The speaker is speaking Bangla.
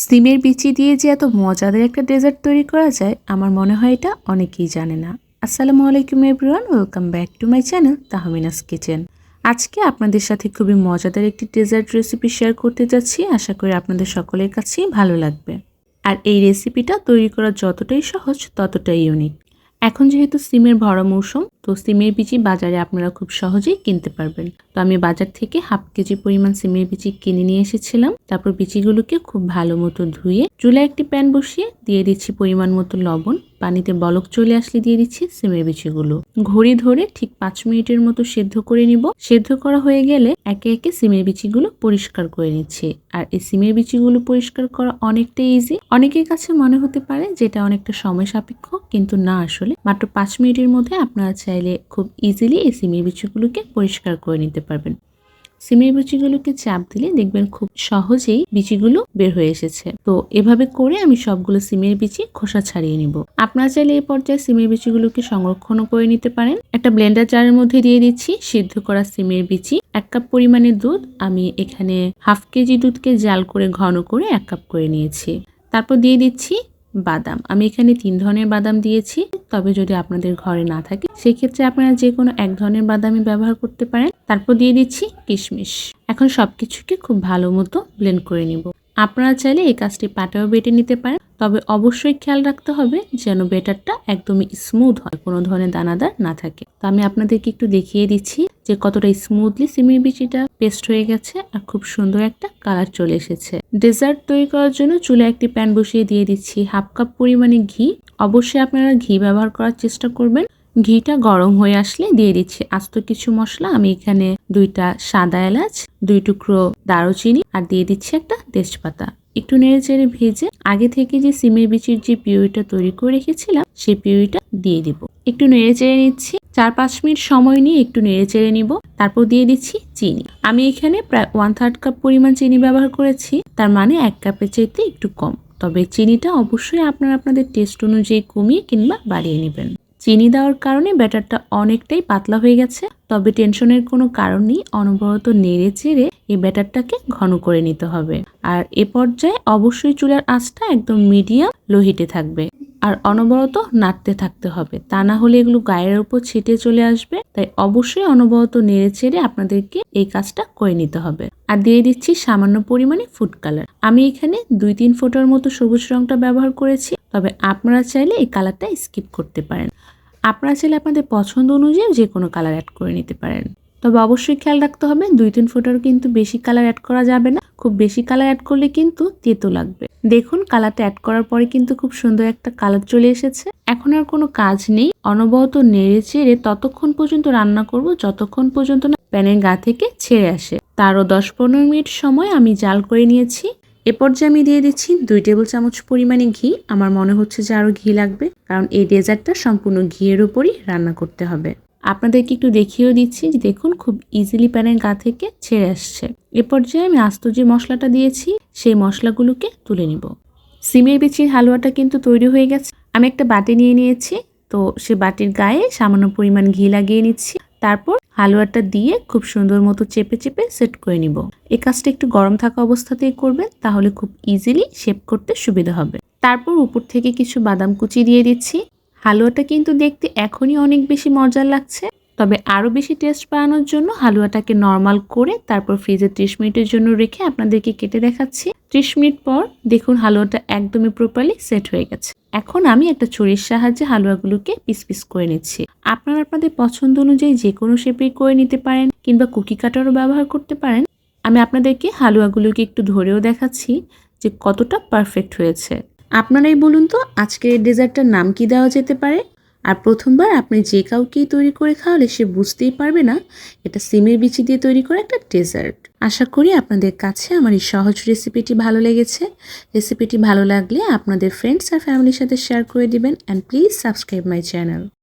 সিমের বিচি দিয়ে যে এত মজাদার একটা ডেজার্ট তৈরি করা যায়, আমার মনে হয় এটা অনেকেই জানে না। আসসালামু আলাইকুম everyone, welcome back to my channel Tahmina's kitchen. আজকে আপনাদের সাথে খুবই মজাদার একটি ডেজার্ট রেসিপি শেয়ার করতে যাচ্ছি, আশা করি আপনাদের সকলের কাছেই ভালো লাগবে। আর এই রেসিপিটা তৈরি করা যতটাই সহজ, ততটাই ইউনিক এখন যেহেতু সিমের ভরা মৌসুম তো সিমের বিচি বাজারে আপনারা খুব সহজেই কিনতে পারবেন। তো আমি বাজার থেকে হাফ কেজি পরিমাণ সিমের বিচি কিনে নিয়ে এসেছিলাম। তারপর বিচিগুলোকে খুব ভালো মতো ধুয়ে চুলায় একটি প্যান বসিয়ে দিয়ে দিচ্ছি পরিমাণ মতো লবণ। পানিতে বলক চলে আসলে দিয়ে দিচ্ছি সিমের বিচিগুলো। ঘড়ি ধরে ঠিক পাঁচ মিনিটের মতো সেদ্ধ করে নিব। সেদ্ধ করা হয়ে গেলে একে একে সিমের বিচিগুলো পরিষ্কার করে নিচ্ছি। আর এই সিমের বিচিগুলো পরিষ্কার করা অনেকটা ইজি অনেকের কাছে মনে হতে পারে যেটা অনেকটা সময় সাপেক্ষ, কিন্তু না আসলে। মাত্র পাঁচ মিনিটের মধ্যে আপনারা চাইলে খুব ইজিলি এই সিমের বিচিগুলোকে পরিষ্কার করে নিতে পারবেন। সিমের বিচিগুলোকে চাপ দিলে দেখবেন খুব সহজেই বিচিগুলো বের হয়ে এসেছে। তো এভাবে করে আমি সবগুলো সিমের বিচি খোসা ছাড়িয়ে নিব। আপনারা চাইলে এই পর্যায়ে সিমের বিচিগুলোকে সংরক্ষণও করে নিতে পারেন। একটা ব্লেন্ডার জারের মধ্যে দিয়ে দিচ্ছি। সিদ্ধ করা সিমের বিচি এক কাপ পরিমাণে দুধ। আমি এখানে হাফ কেজি দুধকে জাল করে ঘন করে এক কাপ করে নিয়েছি। তারপর দিয়ে দিচ্ছি বাদাম। আমি এখানে তিন ধরনের বাদাম দিয়েছি। তবে যদি আপনাদের ঘরে না থাকে, সেক্ষেত্রে আপনারা যে কোনো এক ধরনের বাদামই ব্যবহার করতে পারেন। তারপর দিয়ে দিচ্ছি কিশমিশ। এখন সবকিছুকে খুব ভালো মতো ব্লেন্ড করে নিব। আপনারা চাইলে এই কাজটি পাটাও বেটে নিতে পারেন, তবে অবশ্যই খেয়াল রাখতে হবে যেন বেটারটা একদমই স্মুথ হয়, কোনো ধরনের দানাদার না থাকে। তো আমি আপনাদেরকে একটু দেখিয়ে দিচ্ছি যে কতটা স্মুথলি সিমের বিচিটা পেস্ট হয়ে গেছে আর খুব সুন্দর একটা কালার চলে এসেছে। ডেজার্ট তৈরি করার জন্য চুলে একটি প্যান বসিয়ে দিয়ে দিচ্ছি হাফ কাপ পরিমাণে ঘি। অবশ্যই আপনারা ঘি ব্যবহার করার চেষ্টা করবেন। ঘিটা গরম হয়ে আসলে দিয়ে দিচ্ছি। আস্ত কিছু মশলা আমি এখানে দুইটা সাদা এলাচ, দুই টুকরো দারুচিনি আর দিয়ে দিচ্ছি একটা তেজপাতা। একটু নেড়ে চেড়ে ভেজে আগে থেকে যে সিমের বিচির যে পিউরিটা তৈরি করে রেখেছিলাম, সেই পিউরিটা দিয়ে দিব। একটু নেড়ে চেড়ে নিচ্ছি। চার পাঁচ মিনিট সময় নিয়ে একটু নেড়ে চেড়ে নিব। তারপর দিয়ে দিচ্ছি চিনি। আমি এখানে প্রায় ওয়ান থার্ড কাপ পরিমাণ চিনি ব্যবহার করেছি। তার মানে এক কাপের চাইতে একটু কম। তবে চিনিটা অবশ্যই আপনারা আপনাদের টেস্ট অনুযায়ী কমিয়ে কিংবা বাড়িয়ে নেবেন। চিনি দেওয়ার কারণে ব্যাটারটা অনেকটাই পাতলা হয়ে গেছে। তবে টেনশনের কোনো কারণ নেই, অনবরত নেড়ে চেড়ে এই ব্যাটারটাকে ঘন করে নিতে হবে। আর এ পর্যায়ে অবশ্যই চুলার আঁচটা একদম মিডিয়াম, লো হিটে থাকবে। আর অনবরত নাড়তে থাকতে হবে। তা না হলে এগুলো গায়ের উপর ছিটে চলে আসবে। তাই অবশ্যই অনবরত নেড়ে চেড়ে আপনাদেরকে এই কাজটা করে নিতে হবে। আর দিয়ে দিচ্ছি সামান্য পরিমাণে ফুড কালার। আমি এখানে দুই তিন ফোটার মতো সবুজ রংটা ব্যবহার করেছি। তবে আপনারা চাইলে এই কালারটা স্কিপ করতে পারেন। আপনারা চাইলে আপনাদের পছন্দ অনুযায়ী যে কোনো কালার অ্যাড করে নিতে পারেন। তবে অবশ্যই খেয়াল রাখতে হবে, দুই তিন ফোটার কিন্তু বেশি কালার অ্যাড করা যাবে না। খুব বেশি কালার অ্যাড করলে কিন্তু তেতো লাগবে। দেখুন, কালারটা অ্যাড করার পরে কিন্তু খুব সুন্দর একটা কালার চলে এসেছে। এখন আর কোনো কাজ নেই। অনবরত নেড়ে চেড়ে ততক্ষণ পর্যন্ত রান্না করব, যতক্ষণ পর্যন্ত না প্যানের গা থেকে ছেড়ে আসে। তারও দশ পনেরো মিনিট সময় আমি জাল করে নিয়েছি। এ পর্যায়ে আমি দিয়ে দিচ্ছি দুই টেবিল চামচ পরিমাণে ঘি। আমার মনে হচ্ছে যে আরও ঘি লাগবে, কারণ এই ডেজার্টটা সম্পূর্ণ ঘিয়ের উপরই রান্না করতে হবে। আপনাদেরকে একটু দেখিয়েও দিচ্ছি যে দেখুন খুব ইজিলি প্যানের গা থেকে ছেড়ে আসছে। এ পর্যায়ে আমি আস্ত যে মশলাটা দিয়েছি, সেই মশলাগুলোকে তুলে নিব। সিমের বিচির হালুয়াটা কিন্তু তৈরি হয়ে গেছে। আমি একটা বাটি নিয়ে নিয়েছি, তো সে বাটির গায়ে সামান্য পরিমাণ ঘি লাগিয়ে নিচ্ছি। তারপর হালুয়াটা দিয়ে খুব সুন্দর মতো চেপে চেপে সেট করে নিব। এই কাজটা একটু গরম থাকা অবস্থাতেই করবেন, তাহলে খুব ইজিলি শেপ করতে সুবিধা হবে। তারপর উপর থেকে কিছু বাদাম কুচি দিয়ে দিচ্ছি। হালুয়াটা কিন্তু দেখতে এখনই অনেক বেশি মজার লাগছে। তবে আরও বেশি টেস্ট বাড়ানোর জন্য হালুয়াটাকে নর্মাল করে তারপর ফ্রিজে ত্রিশ মিনিটের জন্য রেখে আপনাদেরকে কেটে দেখাচ্ছি। ত্রিশ মিনিট পর দেখুন হালুয়াটা একদমই প্রপারলি সেট হয়ে গেছে। এখন আমি একটা ছুরির সাহায্যে হালুয়াগুলোকে পিস পিস করে নিচ্ছি। আপনারা আপনাদের পছন্দ অনুযায়ী যে কোনো শেপেই করে নিতে পারেন কিংবা কুকি কাটারও ব্যবহার করতে পারেন। আমি আপনাদেরকে হালুয়াগুলোকে একটু ধরেও দেখাচ্ছি যে কতটা পারফেক্ট হয়েছে। আপনারাই বলুন তো আজকের এই ডেজার্টটার নাম কি দেওয়া যেতে পারে? আর প্রথমবার আপনি যে কাউকেই তৈরি করে খাওয়ালে সে বুঝতেই পারবে না, এটা সিমের বিচি দিয়ে তৈরি করা একটা ডেজার্ট। আশা করি আপনাদের কাছে আমার এই সহজ রেসিপিটি ভালো লেগেছে। রেসিপিটি ভালো লাগলে আপনাদের ফ্রেন্ডস আর ফ্যামিলির সাথে শেয়ার করে দিবেন and please subscribe my channel